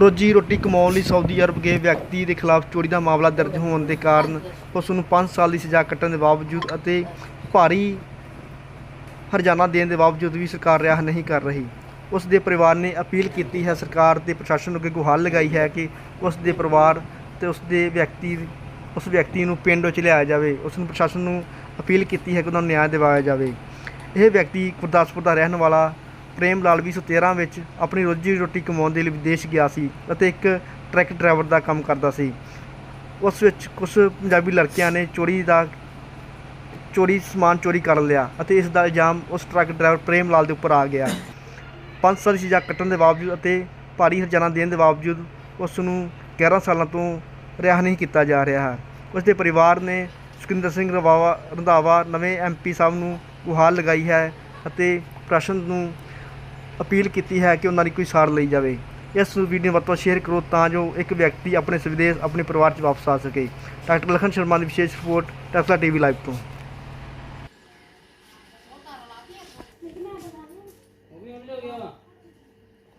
ਰੋਜੀ ਰੋਟੀ ਕਮਾਉਣ ਲਈ ਸਾਊਦੀ ਅਰਬ ਗਏ ਵਿਅਕਤੀ ਦੇ ਖਿਲਾਫ ਚੋਰੀ ਦਾ ਮਾਮਲਾ ਦਰਜ ਹੋਣ ਦੇ ਕਾਰਨ ਉਸ ਨੂੰ 5 ਸਾਲ ਦੀ ਸਜ਼ਾ ਕੱਟਣ ਦੇ ਬਾਵਜੂਦ ਅਤੇ ਭਾਰੀ ਹਰਜਾਨਾ ਦੇਣ ਦੇ ਬਾਵਜੂਦ ਵੀ ਸਰਕਾਰ ਰਿਹਾ ਨਹੀਂ ਕਰ ਰਹੀ। ਉਸ ਦੇ ਪਰਿਵਾਰ ਨੇ ਅਪੀਲ ਕੀਤੀ ਹੈ, ਸਰਕਾਰ ਤੇ ਪ੍ਰਸ਼ਾਸਨ ਨੂੰ ਅੱਗੇ ਗੁਹਾਰ ਲਗਾਈ ਹੈ ਕਿ ਉਸ ਦੇ ਪਰਿਵਾਰ ਤੇ ਉਸ ਦੇ ਵਿਅਕਤੀ, ਉਸ ਵਿਅਕਤੀ ਨੂੰ ਪਿੰਡ ਵਿੱਚ ਲਿਆਇਆ ਜਾਵੇ। ਉਸ ਨੂੰ ਪ੍ਰਸ਼ਾਸਨ ਨੂੰ ਅਪੀਲ ਕੀਤੀ ਹੈ ਕਿ ਉਹਨਾਂ ਨੂੰ ਨਿਆਂ ਦਿਵਾਇਆ ਜਾਵੇ। ਇਹ ਵਿਅਕਤੀ ਗੁਰਦਾਸਪੁਰ ਦਾ ਰਹਿਣ ਵਾਲਾ ਪ੍ਰੇਮ ਲਾਲ 2013 ਵਿੱਚ ਆਪਣੀ ਰੋਜੀ ਰੋਟੀ ਕਮਾਉਣ ਦੇ ਲਈ ਵਿਦੇਸ਼ ਗਿਆ ਸੀ ਅਤੇ ਇੱਕ ਟਰੱਕ ਡਰਾਈਵਰ ਦਾ ਕੰਮ ਕਰਦਾ ਸੀ। ਉਸ ਵਿੱਚ ਕੁਝ ਪੰਜਾਬੀ ਲੜਕਿਆਂ ਨੇ ਚੋਰੀ ਦਾ, ਚੋਰੀ ਸਮਾਨ ਚੋਰੀ ਕਰ ਲਿਆ ਅਤੇ ਇਸ ਦਾ ਇਲਜ਼ਾਮ ਉਸ ਟਰੱਕ ਡਰਾਈਵਰ ਪ੍ਰੇਮ ਲਾਲ ਦੇ ਉੱਪਰ ਆ ਗਿਆ। ਪੰਜ ਸਾਲ ਦੀ ਸਜ਼ਾ ਕੱਟਣ ਦੇ ਬਾਵਜੂਦ ਅਤੇ ਭਾਰੀ ਹਰਜਾਨਾ ਦੇਣ ਦੇ ਬਾਵਜੂਦ ਉਸ ਨੂੰ 11 ਸਾਲਾਂ ਤੋਂ ਰਿਹਾ ਨਹੀਂ ਕੀਤਾ ਜਾ ਰਿਹਾ। ਹੈ ਉਸ ਦੇ ਪਰਿਵਾਰ ਨੇ ਸੁਖਿੰਦਰ ਸਿੰਘ ਰਵਾਵਾ ਰੰਧਾਵਾ ਨਵੇਂ ਐਮਪੀ ਸਾਹਿਬ ਨੂੰ ਗੁਹਾਰ ਲਗਾਈ ਹੈ ਅਤੇ ਪ੍ਰਸ਼ਨ ਨੂੰ ਅਪੀਲ ਕੀਤੀ ਹੈ ਕਿ ਉਹਨਾਂ ਦੀ ਕੋਈ ਸਾਰ ਲਈ ਜਾਵੇ। ਇਸ ਵੀਡੀਓ ਨੂੰ ਵੱਧ ਤੋਂ ਵੱਧ ਸ਼ੇਅਰ ਕਰੋ ਤਾਂ ਜੋ ਇੱਕ ਵਿਅਕਤੀ ਆਪਣੇ ਸਵਿਦੇਸ਼ ਆਪਣੇ ਪਰਿਵਾਰ 'ਚ ਵਾਪਸ ਆ ਸਕੇ। ਡਾਕਟਰ ਲਖਨ ਸ਼ਰਮਾ ਦੀ ਵਿਸ਼ੇਸ਼ ਰਿਪੋਰਟ ਟੈਸਲਾ ਟੀਵੀ ਲਾਈਵ ਤੋਂ।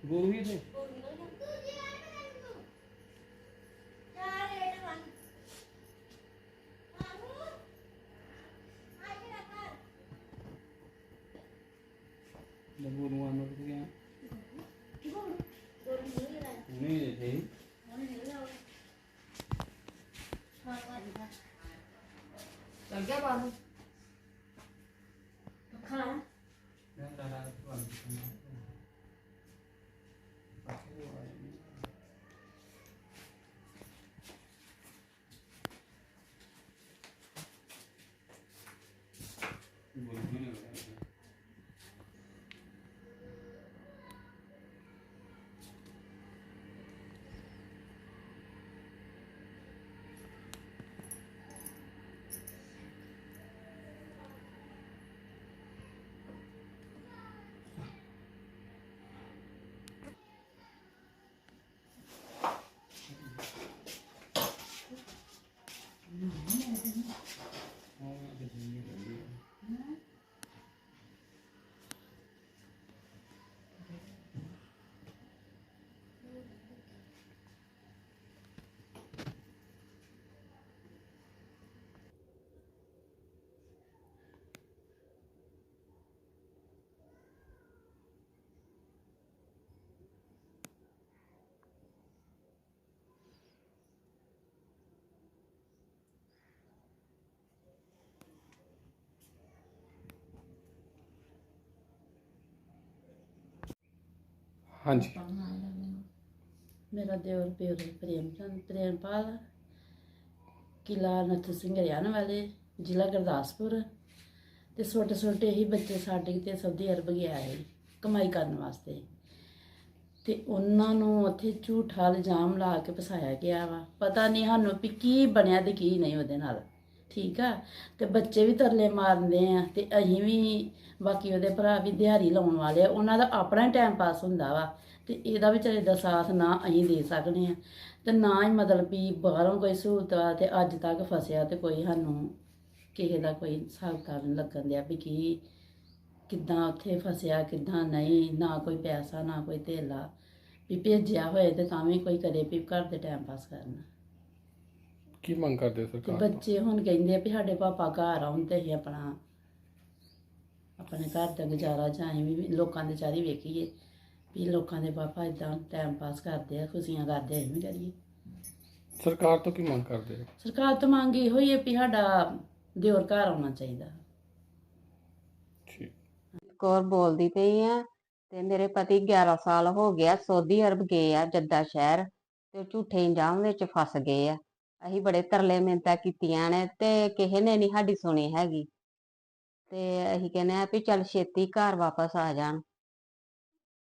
ਉਹ ਵੀ ਉਹਨੇ ਗਿਆ ਵਾ ਗੋਰੂ ਹੀ ਤੇ ਬੱਬੂ ਨੂੰ ਆਨੋ ਕਿ ਗਿਆ ਨਹੀਂ ਦੇਖੇ ਚੱਲ ਗਿਆ ਬਾਹਰ ਖਾਣਾ ਮੈਂ ਤਾਂ ਰਾਤ ਨੂੰ ਗੋਰੂ ਹੀ ਨਹੀਂ ਗਿਆ ਹਾਂਜੀ। ਮੇਰਾ ਦੇਵਰ ਪਿਓਰ ਪ੍ਰੇਮ ਚੰਦ, ਪ੍ਰੇਮਪਾਲ ਕਿਲਾ ਨੱਥ ਸਿੰਘ ਹਰਿਆਣਾ ਵਾਲੇ, ਜ਼ਿਲ੍ਹਾ ਗੁਰਦਾਸਪੁਰ। ਤੇ ਛੋਟੇ ਛੋਟੇ ਹੀ ਬੱਚੇ ਸਾਡੇ ਤੇ ਸਾਊਦੀ ਅਰਬ ਗਿਆ ਹੈ ਕਮਾਈ ਕਰਨ ਵਾਸਤੇ। ਤੇ ਉਹਨਾਂ ਨੂੰ ਉੱਥੇ ਝੂਠਾ ਇਲਜ਼ਾਮ ਲਾ ਕੇ ਫਸਾਇਆ ਗਿਆ ਵਾ। ਪਤਾ ਨਹੀਂ ਸਾਨੂੰ ਵੀ ਕੀ ਬਣਿਆ ਤੇ ਕੀ ਨਹੀਂ ਉਹਦੇ ਨਾਲ। ਠੀਕ ਆ? ਤੇ ਬੱਚੇ ਵੀ ਤਰਲੇ ਮਾਰਦੇ ਆ ਤੇ ਅਸੀਂ ਵੀ ਬਾਕੀ ਉਹਦੇ ਭਰਾ ਵੀ ਦਿਹਾੜੀ ਲਾਉਣ ਵਾਲੇ ਆ। ਉਹਨਾਂ ਦਾ ਆਪਣਾ ਹੀ ਟਾਈਮ ਪਾਸ ਹੁੰਦਾ ਵਾ ਤੇ ਇਹਦਾ ਵਿਚਾਰੇ ਦਾ ਸਾਥ ਨਾ ਅਸੀਂ ਦੇ ਸਕਦੇ ਆ। ਤੇ ਨਾ ਹੀ ਮਤਲਬ ਵੀ ਬਾਹਰੋਂ ਕੋਈ ਸਹੂਲਤ ਆ ਤੇ ਅੱਜ ਤੱਕ ਫਸਿਆ ਤੇ ਕੋਈ ਸਾਨੂੰ ਕਿਸੇ ਦਾ ਕੋਈ ਹਿਸਾਬ ਕਿਤਾਬ ਨਹੀਂ ਲੱਗਣ ਦਿਆ ਵੀ ਕੀ ਕਿੱਦਾਂ ਉੱਥੇ ਫਸਿਆ, ਕਿੱਦਾਂ ਨਹੀਂ, ਨਾ ਕੋਈ ਪੈਸਾ, ਨਾ ਕੋਈ ਧੇਲਾ ਵੀ ਭੇਜਿਆ ਹੋਏ ਤੇ ਤਾਂ ਵੀ ਕੋਈ ਕਰੇ ਵੀ ਘਰ ਦੇ ਟਾਈਮ ਪਾਸ ਕਰਨਾ। ਕੀ ਮੰਗ ਕਰਦੇ ਤੇ ਸਰਕਾਰ ਬੱਚੇ ਹੁਣ ਕਹਿੰਦੇ ਆ ਵੀ ਸਾਡੇ ਪਾਪਾ ਘਰ ਆਉਣ ਤੇ ਅਸੀਂ ਆਪਣਾ ਆਪਣੇ ਘਰ ਦਾ ਗੁਜ਼ਾਰਾ ਚਾਹੇ ਵੀ ਲੋਕਾਂ ਦੇ ਚਾਰੀ ਵੇਖੀਏ ਵੀ ਲੋਕਾਂ ਦੇ ਪਾਪਾ ਇਦਾਂ ਟਾਈਮ ਪਾਸ ਕਰਦੇ ਆ ਖੁਸ਼ੀਆਂ ਕਰਦੇ ਆ, ਅਸੀਂ ਵੀ ਕਰੀਏ। ਸਰਕਾਰ ਤੋਂ ਕੀ ਮੰਗ ਕਰਦੇ ਹੋ? ਸਰਕਾਰ ਤੋਂ ਮੰਗ ਇਹੋ ਹੀ ਹੈ ਵੀ ਸਾਡਾ ਦਿਓਰ ਘਰ ਆਉਣਾ ਚਾਹੀਦਾ। ਠੀਕ। ਕੌਰ ਬੋਲਦੀ ਪਈ ਆ ਤੇ ਮੇਰੇ ਪਤੀ 11 ਸਾਲ ਹੋ ਗਿਆ ਸਊਦੀ ਅਰਬ ਗਏ ਆ ਜੱਦਾ ਸ਼ਹਿਰ ਤੇ ਉਹ ਝੂਠੇ ਇੰਜਾਮ ਵਿੱਚ ਫਸ ਗਏ ਆ। ਅਸੀਂ ਬੜੇ ਤਰਲੇ ਮਿੰਨਤਾਂ ਕੀਤੀਆਂ ਨੇ ਤੇ ਕਿਸੇ ਨੇ ਨਹੀਂ ਸਾਡੀ ਸੁਣੀ ਹੈਗੀ। ਤੇ ਅਸੀਂ ਕਹਿੰਦੇ ਆ ਵੀ ਚੱਲ ਛੇਤੀ ਘਰ ਵਾਪਸ ਆ ਜਾਣ।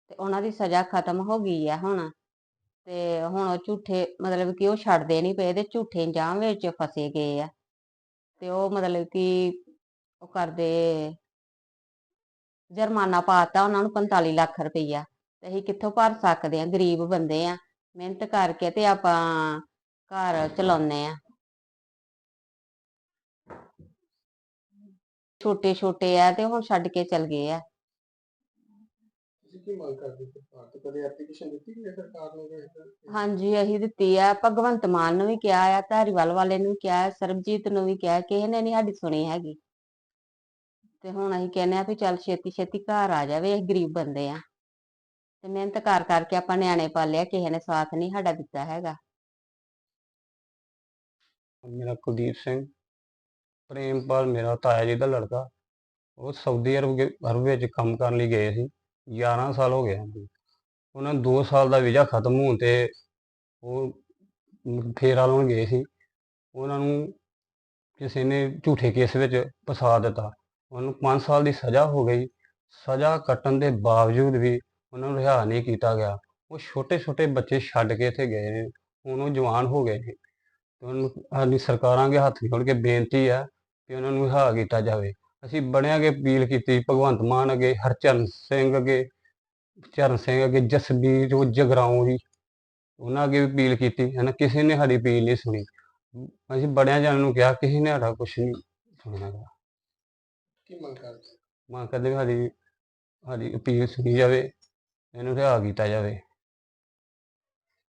ਤੇ ਉਹਨਾਂ ਦੀ ਸਜ਼ਾ ਖਤਮ ਹੋ ਗਈ ਆ ਹੁਣ। ਤੇ ਹੁਣ ਉਹ ਝੂਠੇ ਮਤਲਬ ਕਿ ਉਹ ਛੱਡਦੇ ਨਹੀਂ ਪਏ ਤੇ ਝੂਠੇ ਇੰਜਾਮ ਵਿੱਚ ਫਸੇ ਗਏ ਆ। ਤੇ ਉਹ ਮਤਲਬ ਕਿ ਉਹ ਕਰਦੇ ਜੁਰਮਾਨਾ ਪਾਤਾ ਉਹਨਾਂ ਨੂੰ 45 ਲੱਖ ਰੁਪਈਆ। ਤੇ ਅਸੀਂ ਕਿੱਥੋਂ ਭਰ ਸਕਦੇ ਆ? ਗਰੀਬ ਬੰਦੇ ਆ। ਮਿਹਨਤ ਕਰਕੇ ਤੇ ਆਪਾਂ ਘਰ ਚਲਾਉਂਦੇ ਆ। ਛੋਟੇ ਛੋਟੇ ਆ ਤੇ ਹੁਣ ਛੱਡ ਕੇ ਚਲ ਗਏ ਆ। ਕੀ ਮੰਗ ਕਰਦੇ ਸਰਕਾਰ ਤੋਂ ਕਦੇ ਐਪਲੀਕੇਸ਼ਨ ਦਿੱਤੀ ਗਈ ਹੈ ਸਰਕਾਰ ਨੂੰ ਕਿ ਹਾਂਜੀ ਅਸੀਂ ਦਿੱਤੀ ਆ। ਭਗਵੰਤ ਮਾਨ ਨੂੰ ਵੀ ਕਿਹਾ ਆ ਧਾਰੀਵਾਲ ਵਾਲੇ ਨੂੰ ਵੀ ਕਿਹਾ ਹੈ, ਸਰਬਜੀਤ ਨੂੰ ਵੀ ਕਿਹਾ ਕਿਸੇ ਨੇ ਨਹੀਂ ਸਾਡੀ ਸੁਣੀ ਹੈਗੀ। ਤੇ ਹੁਣ ਅਸੀਂ ਕਹਿੰਦੇ ਆ ਵੀ ਚੱਲ ਛੇਤੀ ਛੇਤੀ ਘਰ ਆ ਜਾਵੇ ਅਸੀਂ ਗਰੀਬ ਬੰਦੇ ਆ। ਤੇ ਮਿਹਨਤ ਕਰ ਕਰਕੇ ਆਪਾਂ ਨਿਆਣੇ ਪਾਲਿਆ ਕਿਸੇ ਨੇ ਸਾਥ ਨਹੀਂ ਸਾਡਾ ਦਿੱਤਾ ਹੈਗਾ। ਮੇਰਾ ਕੁਲਦੀਪ ਸਿੰਘ ਪ੍ਰੇਮਪਾਲ ਮੇਰਾ ਤਾਇਆ ਜੀ ਦਾ ਲੜਕਾ। ਉਹ ਸਾਊਦੀ ਅਰਬ ਗੇ- ਅਰਬ ਵਿੱਚ ਕੰਮ ਕਰਨ ਲਈ ਗਏ ਸੀ। 11 ਸਾਲ ਹੋ ਗਏ ਹਨ ਜੀ। ਉਹਨਾਂ ਨੂੰ 2 ਸਾਲ ਦਾ ਵੀਜ਼ਾ ਖਤਮ ਹੋਣ ਤੇ ਉਹ ਮ- ਫੇਰਾ ਲਾਉਣ ਗਏ ਸੀ। ਉਹਨਾਂ ਨੂੰ ਕਿਸੇ ਨੇ ਝੂਠੇ ਕੇਸ ਵਿੱਚ ਫਸਾ ਦਿੱਤਾ। ਉਹਨੂੰ 5 ਸਾਲ ਦੀ ਸਜ਼ਾ ਹੋ ਗਈ। ਸਜ਼ਾ ਕੱਟਣ ਦੇ ਬਾਵਜੂਦ ਵੀ ਉਹਨਾਂ ਨੂੰ ਰਿਹਾ ਨਹੀਂ ਕੀਤਾ ਗਿਆ। ਉਹ ਛੋਟੇ ਛੋਟੇ ਬੱਚੇ ਛੱਡ ਕੇ ਇੱਥੇ ਗਏ ਨੇ। ਹੁਣ ਉਹ ਜਵਾਨ ਹੋ ਗਏ ਨੇ। ਤੇ ਉਹਨੂੰ ਸਾਡੀ ਸਰਕਾਰਾਂ ਅੱਗੇ ਹੱਥ ਜੋੜ ਕੇ ਬੇਨਤੀ ਹੈ ਕਿ ਉਹਨਾਂ ਨੂੰ ਰਿਹਾ ਕੀਤਾ ਜਾਵੇ। ਅਸੀਂ ਬੜਿਆਂ ਅੱਗੇ ਅਪੀਲ ਕੀਤੀ ਭਗਵੰਤ ਮਾਨ ਅੱਗੇ ਹਰਚਰਨ ਸਿੰਘ ਅੱਗੇ ਚਰਨ ਸਿੰਘ ਅੱਗੇ ਜਸਬੀਰ ਉਹ ਜਗਰਾਉਂ ਜੀ ਉਹਨਾਂ ਅੱਗੇ ਵੀ ਅਪੀਲ ਕੀਤੀ ਹੈ ਨਾ ਕਿਸੇ ਨੇ ਸਾਡੀ ਅਪੀਲ ਨਹੀਂ ਸੁਣੀ। ਅਸੀਂ ਬੜਿਆਂ ਜਣਾਂ ਨੂੰ ਕਿਹਾ ਕਿਸੇ ਨੇ ਸਾਡਾ ਕੁਝ ਨਹੀਂ ਸੁਣਿਆ ਗਾ। ਕੀ ਮੰਗ ਕਰਦੇ? ਮੰਗ ਕਰਦੇ ਵੀ ਸਾਡੀ ਸਾਡੀ ਅਪੀਲ ਸੁਣੀ ਜਾਵੇ ਇਹਨੂੰ ਰਿਹਾ ਕੀਤਾ ਜਾਵੇ।